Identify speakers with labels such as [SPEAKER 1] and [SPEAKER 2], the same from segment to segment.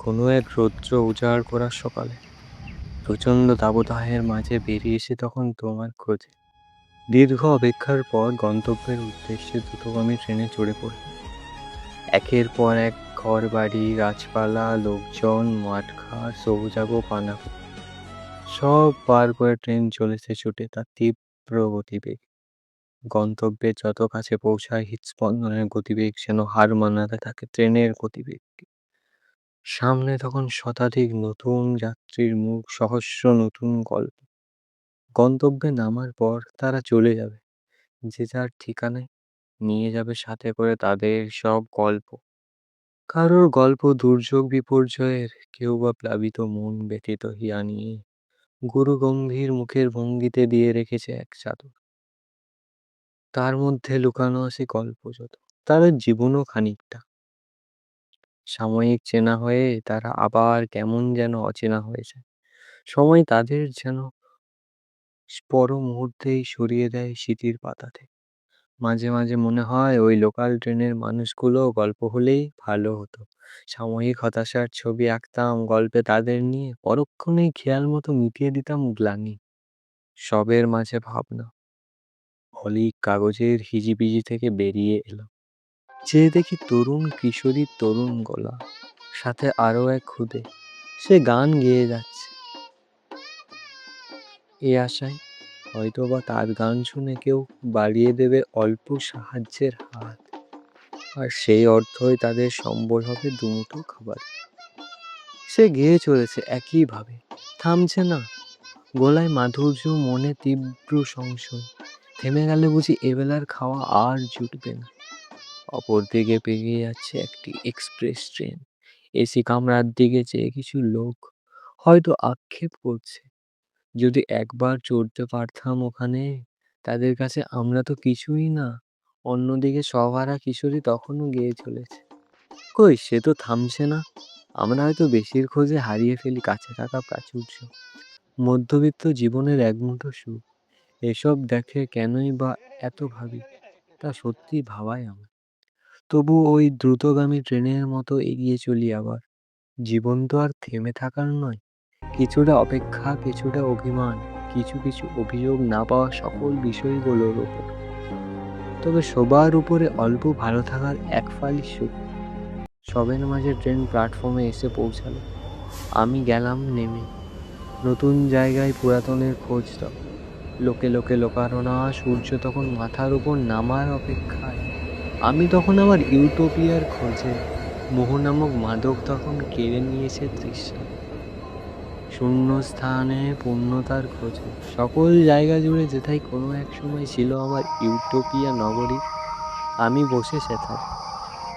[SPEAKER 1] কোনো এক রৌদ্র উজাড় করার সকালে। প্রচণ্ড দাবদাহের মাঝে বেরিয়েছি তখন তোমার খোঁজে। দীর্ঘ অপেক্ষার পর গন্তব্যের উদ্দেশ্যে দ্রুতগামী ট্রেনে চড়ে পড়ি। একের পর এক ঘর বাড়ি গাছপালা, লোকজন, মাঠঘাট, সবুজাগো পানা সব পার করে ট্রেন চলেছে ছুটে তার তীব্র গতিবেগ। গন্তব্যে যত কাছে পৌঁছায় হৃৎস্পন্দনের গতিবেগ যেন হার মানাতে থাকে ট্রেনের গতিবেগকে। সামনে তখন শতাধিক নতুন যাত্রীর মুখ, সহস্র নতুন গল্প। গন্তব্যে নামার পর তারা চলে যাবে। যে যার ঠিকানায় নিয়ে যাবে সাথে করে তাদের সব গল্প। কারোর গল্প দুর্যোগ বিপর্যয়ের, কেউ বা প্লাবিত মন ব্যথিত হিয়া নিয়ে গুরু গম্ভীর মুখের ভঙ্গিতে দিয়ে রেখেছে এক চাদর। তার মধ্যে লুকানো আছে গল্প যত, তাদের জীবনও খানিকটা। সাময়িক চেনা হয়ে তারা আবার কেমন যেন অচেনা হয়ে যায়। সময় তাদের যেন পর মুহূর্তেই সরিয়ে দেয় স্মৃতির পাতা থেকে মাঝে মাঝে মনে হয় ওই লোকাল ট্রেনের মানুষগুলো গল্প হলেই ভালো হতো। সাময়িক হতাশার ছবি আঁকতাম, গল্পে তাদের নিয়ে পরক্ষণেই খেয়াল মতো মিটিয়ে দিতাম গ্লানি। সবের মাঝে ভাবনা। অলিক কাগজের হিজিবিজি থেকে বেরিয়ে এলো। যে দেখি তরুণ কিশোরীর তরুণ গলা, সাথে আরও এক খুদে সে গান গেয়ে যাচ্ছে। এ আশায় হয়তোবা তার গান শুনে কেউ বাড়িয়ে দেবে অল্প সাহায্যের হাত, আর সেই অর্থই তাদের সম্বল হবে দুমুঠো খাবার। সে গেয়ে চলেছে একইভাবে, থামছে না। গলায় মাধুর্য, মনে তীব্র সংশয়, থেমে গেলে বুঝি এবেলার খাওয়া আর জুটবে না। অপর দিকে পেরিয়ে যাচ্ছে একটি এক্সপ্রেস ট্রেন। এসি কামরার দিকে চেয়ে কিছু লোক হয়তো আক্ষেপ করছে। যদি একবার চড়তে পারতাম ওখানে, তাদের কাছে আমরা তো কিছুই না। অন্যদিকে সভারা কিশোরী তখনও গেয়ে চলেছে। কই, সে তো থামছে না। আমরা হয়তো বেশির খোঁজে হারিয়ে ফেলি কাছে থাকা প্রাচুর্য। মধ্যবিত্ত জীবনের এক মুঠো সুখ। এসব দেখে কেনই বা এত ভাবি? তা সত্যি ভাবায় আমার। তবু ওই দ্রুতগামী ট্রেনের মতো এগিয়ে চলি আবার। জীবন তো আর থেমে থাকার নয়। কিছুটা অপেক্ষা, কিছুটা অভিমান, কিছু কিছু অভিযোগ না পাওয়া সকল বিষয়গুলোর ওপর তবে সবার উপরে অল্প ভালো থাকার এক ফালি সুখ। সবের মাঝে ট্রেন প্ল্যাটফর্মে এসে পৌঁছালো। আমি গেলাম নেমে। নতুন জায়গায় পুরাতনের খোঁজ তখন। লোকে লোকে লোকারণা, সূর্য তখন মাথার উপর নামার অপেক্ষায়। আমি তখন আমার ইউটোপিয়ার খোঁজে মোহ নামক মাদক তখন কেড়ে নিয়েছে তৃষ্ণা। শূন্য স্থানে পূর্ণতার খোঁজে। সকল জায়গা জুড়ে যেথায় কোনো এক সময় ছিল আমার ইউটোপিয়া নগরী, আমি বসে সেথায়।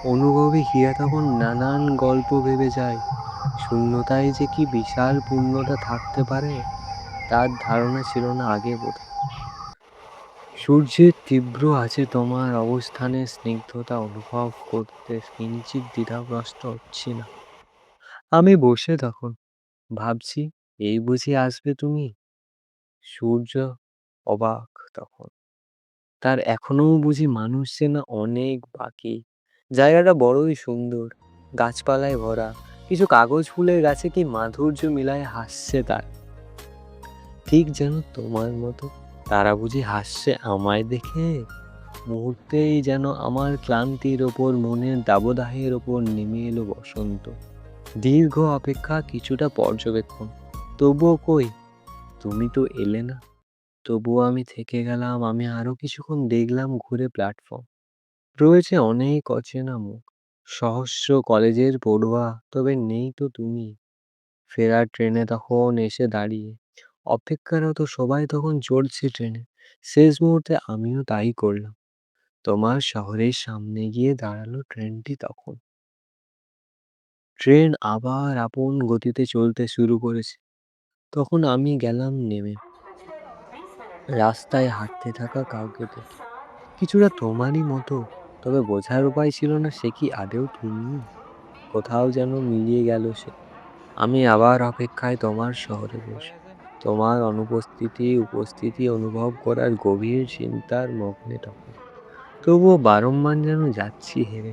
[SPEAKER 1] অনুভবে হিয়া তখন নানান গল্প ভেবে যায়, শূন্যতায় যে কি বিশাল পূর্ণতা থাকতে পারে, তার ধারণা ছিল না আগে বোধ সূর্যের তীব্র আছে তোমার অবস্থানে, স্নিগ্ধতা অনুভব করতে কিঞ্চিত দ্বিধাগ্রস্ত হচ্ছি না। আমি বসে তখন, ভাবছি, এই বুঝি আসবে তুমি? সূর্য অবাক তখন। তার এখনও বুঝি মানুষ চেনা অনেক বাকি। জায়গাটা বড়ই সুন্দর, গাছপালায় ভরা, কিছু কাগজ ফুলের গাছে কি মাধুর্য মিলায় হাসছে তার। ঠিক যেন তোমার মতো তারা বুঝি হাসছে আমায় দেখে। মুহূর্তেই যেন আমার ক্লান্তির ওপর, মনের দাবদাহের ওপর নেমে এলো বসন্ত। দীর্ঘ অপেক্ষা কিছুটা পর্যবেক্ষণ। তবুও কই? তুমি তো এলে না। তবুও আমি থেকে গেলাম, আমি আরও কিছুক্ষণ দেখলাম ঘুরে প্ল্যাটফর্ম। রয়েছে অনেক অচেনা মুখ। সহস্র কলেজের পড়ুয়া, তবে নেই তো তুমি। ফেরার ট্রেনে তখন এসে দাঁড়িয়ে। অপেক্ষারত সবাই তখন চড়ছে ট্রেনে। শেষ মুহূর্তে আমিও তাই করলাম। তোমার শহরের সামনে গিয়ে দাঁড়াল ট্রেনটি তখন। ট্রেন আবার আপন গতিতে চলতে শুরু করেছে। তখন আমি গেলাম নেমে। রাস্তায় হাঁটতে থাকা কাউকে দেখে কিছুটা তোমারই মতো, তবে বোঝার উপায় ছিল না সে কি আদেও তুমি? কোথাও যেন মিলিয়ে গেল সে। আমি আবার অপেক্ষায় তোমার শহরে বসে। তোমার অনুপস্থিতি, উপস্থিতি অনুভব করার গভীর চিন্তার মগ্নে তখন। তবুও বারংবার যেন যাচ্ছি হেরে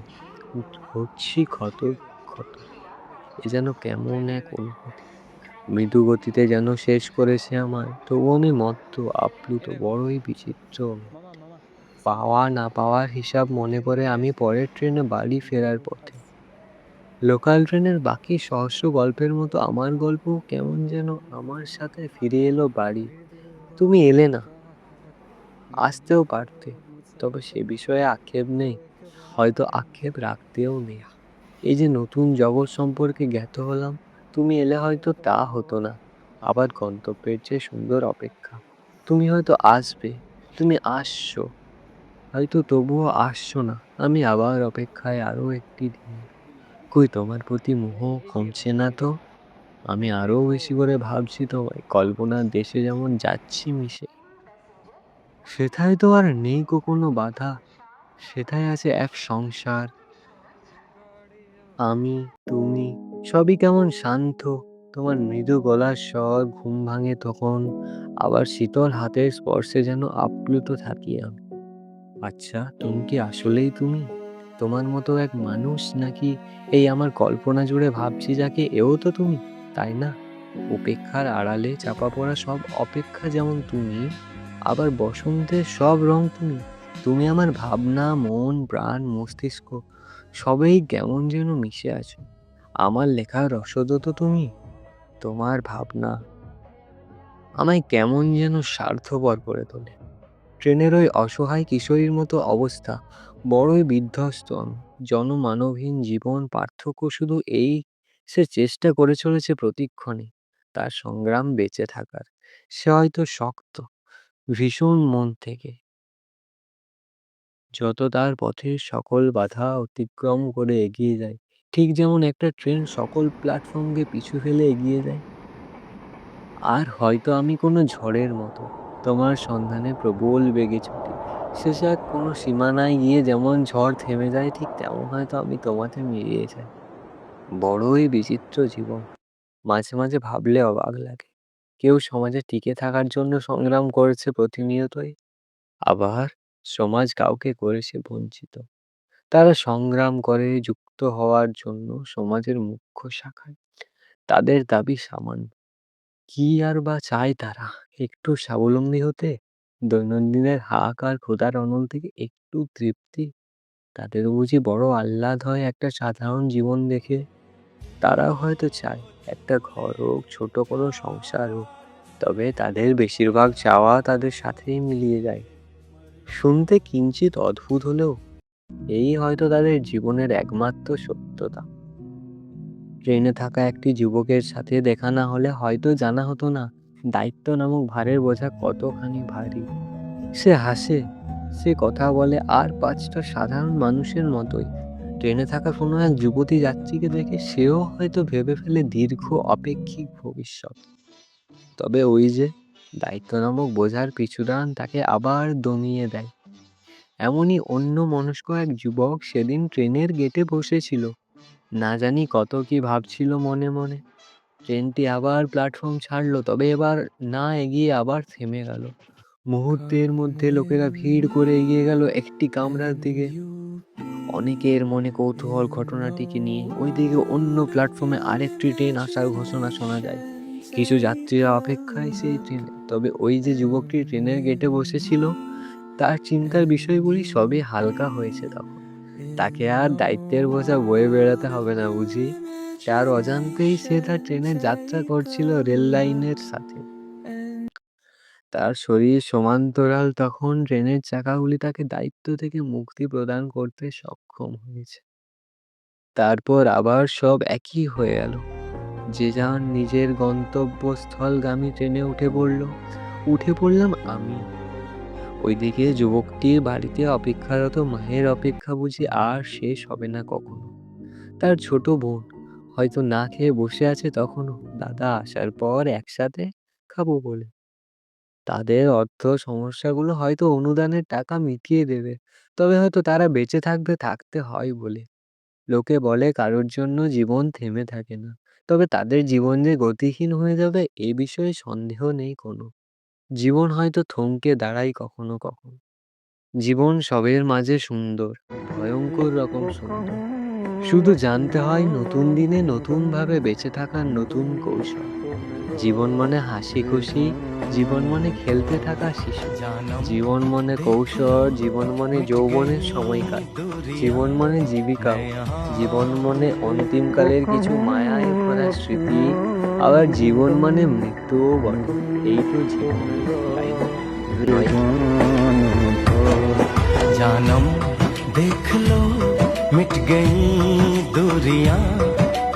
[SPEAKER 1] হচ্ছি ক্ষত ক্ষত, এ যেন কেমন এক অনুভূতি। মৃদু গতিতে যেন শেষ করেছে আমার তবু আমি মত্ত, আপ্লুত, বড়ই বিচিত্র পাওয়া না পাওয়ার হিসাব মনে করে আমি পরের ট্রেনে বাড়ি ফেরার পথে। লোকাল ট্রেনের বাকি সহস্র গল্পের মতো আমার গল্প কেমন যেন আমার সাথে ফিরে এলো বাড়ি। তুমি এলে না। আসতেও পারতে, তবে সে বিষয়ে আক্ষেপ নেই। হয়তো আক্ষেপ রাখতেও নেই। এই যে নতুন জগৎ সম্পর্কে জ্ঞাত হলাম, তুমি এলে হয়তো তা হতো না। আবার গন্তব্যের চেয়ে সুন্দর অপেক্ষা। তুমি হয়তো আসবে, তুমি আসছো। হয়তো তবুও আসছো না। আমি আবার অপেক্ষায় আরও একটি দিন। কই তোমার প্রতি মোহ কমছে না তো? আমি আরও বেশি করে ভাবছি তোমায় কল্পনার দেশে যেমন যাচ্ছি মিশে। সেথায় তো আর নেই কো কোনো বাধা, সেথায় আছে এক সংসার। আমি, তুমি, সবই কেমন শান্ত, তোমার মৃদু গলার স্বর ঘুম ভাঙে তখন, আবার শীতল হাতের স্পর্শে যেন আপ্লুত থাকি আমি। আচ্ছা তুমি কি আসলেই তুমি? তোমার মতো এক মানুষ নাকি এই আমার কল্পনা জুড়ে ভাবছি যাকে এও তো তুমি, তাই না? উপেক্ষার আড়ালে চাপা পড়া সব অপেক্ষা যেমন তুমি, আবার বসন্তের সব রং তুমি। তুমি আমার ভাবনা, মন, প্রাণ, মস্তিষ্ক, সবেই কেমন যেন মিশে আছো। আমার লেখার রসদ তো তুমি, তোমার ভাবনা। আমায় কেমন যেন স্বার্থপর করে তোলে। ট্রেনের ওই অসহায় কিশোরীর মতো অবস্থা বড়ই বিধ্বস্ত। আমি জনমানবহীন জীবন পার্থক্য শুধু এই, সে চেষ্টা করে চলেছে প্রতিক্ষণে। তার সংগ্রাম বেঁচে থাকার। সে হয়তো শক্ত, ভীষণ মন থেকে। যত তার পথের সকল বাধা অতিক্রম করে এগিয়ে যায়, ঠিক যেমন একটা ট্রেন সকল প্ল্যাটফর্মকে পিছু ফেলে এগিয়ে যায়। আর হয়তো আমি কোনো ঝড়ের মতো তোমার সন্ধানে প্রবল বেগে ছুটি শেষে এক কোনো সীমানায় গিয়ে যেমন ঝড় থেমে যায়, ঠিক তেমন হয়তো আমি তোমাতে মিলিয়ে যাই। বড়ই বিচিত্র জীবন। মাঝে মাঝে ভাবলে অবাক লাগে। কেউ সমাজে টিকে থাকার জন্য সংগ্রাম করেছে প্রতিনিয়তই, আবার সমাজ কাউকে করেছে বঞ্চিত। তারা সংগ্রাম করে যুক্ত হওয়ার জন্য সমাজের মুখ্য শাখায়। তাদের দাবি সামান্য। কি আর বা চায় তারা? একটু স্বাবলম্বী হতে দৈনন্দিনের হাহাকার ক্ষুধার অনল থেকে একটু তৃপ্তি। তাদের বুঝি বড় আহ্লাদ হয় একটা সাধারণ জীবন দেখে। তারাও হয়তো চায় একটা ঘর হোক, ছোট কোনো সংসার হোক, তবে তাদের বেশিরভাগ চাওয়া তাদের সাথেই মিলিয়ে যায়। শুনতে কিঞ্চিত অদ্ভুত হলেও এই হয়তো তাদের জীবনের একমাত্র সত্যতা। ট্রেনে থাকা একটি যুবকের সাথে দেখা না হলে হয়তো জানা হতো না দায়িত্ব নামক ভারের বোঝা কতখানি ভারী? সে হাসে, সে কথা বলে আর পাঁচটা সাধারণ মানুষের মতোই। ট্রেনে থাকা কোনো এক যুবতী যাত্রীকে দেখে সেও হয়তো ভেবে ফেলে দীর্ঘ অপেক্ষিক ভবিষ্যৎ। তবে ওই যে দায়িত্ব নামক বোঝার পিছুদান তাকে আবার দমিয়ে দেয়। এমনই অন্য মনস্ক এক যুবক সেদিন ট্রেনের গেটে বসেছিল। না জানি কত কি ভাবছিল মনে মনে। ট্রেনটি আবার প্ল্যাটফর্ম ছাড়লো, তবে এবার না এগিয়ে আবার থেমে গেল। মুহূর্তের মধ্যে লোকেরা ভিড় করে এগিয়ে গেল একটি কামরার দিকে। অনেকের মনে কৌতূহল ঘটনাটিকে নিয়ে। ওইদিকে অন্য প্ল্যাটফর্মে আরেকটি ট্রেন আসার ঘোষণা শোনা যায়। কিছু যাত্রীরা অপেক্ষায় সেই ট্রেনে। তবে ওই যে যুবকটি ট্রেনের গেটে বসেছিল, তার চিন্তার বিষয়গুলি সবই হালকা হয়েছে তখন। তাকে আর দায়িত্বের বোঝা বয়ে বেড়াতে হবে না, বুঝি? তার অজান্তেই সে তার ট্রেনে যাত্রা করছিল রেল লাইনের সাথে। তার শরীর সমান্তরাল, তখন ট্রেনের চাকাগুলি তাকে দায়িত্ব থেকে মুক্তি প্রদান করতে সক্ষম হয়েছে। তারপর আবার সব একই হয়ে গেল। যে যার নিজের গন্তব্যস্থলগামী ট্রেনে উঠে পড়ল, উঠে পড়লাম আমি। ওইদিকে যুবকটির বাড়িতে অপেক্ষারত মায়ের অপেক্ষা বুঝি আর শেষ হবে না কখনো। তার ছোট বোন হয়তো না খেয়ে বসে আছে তখনও। দাদা আসার পর একসাথে খাব বলে। তাদের অর্থ সমস্যাগুলো হয়তো অনুদানের টাকা মিটিয়ে দেবে, তবে হয়তো তারা বেঁচে থাকবে, থাকতে হয় বলে। লোকে বলে কারোর জন্য জীবন থেমে থাকে না, তবে তাদের জীবন যে গতিহীন হয়ে যাবে এ বিষয়ে সন্দেহ নেই কোনো। জীবন হয়তো থমকে দাঁড়ায় কখনো কখনো। জীবন সবের মাঝে সুন্দর, ভয়ঙ্কর রকম সুন্দর। শুধু জানতে হয় নতুন দিনে নতুনভাবে বেঁচে থাকার নতুন কৌশল। জীবন মানে হাসি খুশি জীবন মানে খেলতে থাকা শিশু জীবন মানে কৌশল জীবন মানে যৌবনের সময়কাল জীবন মানে জীবিকা জীবন মানে অন্তিমকালের কিছু মায়ায় ভরা স্মৃতি আবার জীবন মানে মৃত্যুও বটে এই তো জীবন তাই না? নয় কি?
[SPEAKER 2] जानम देख लो मिट गई दूरियां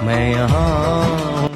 [SPEAKER 2] मैं यहाँ हूँ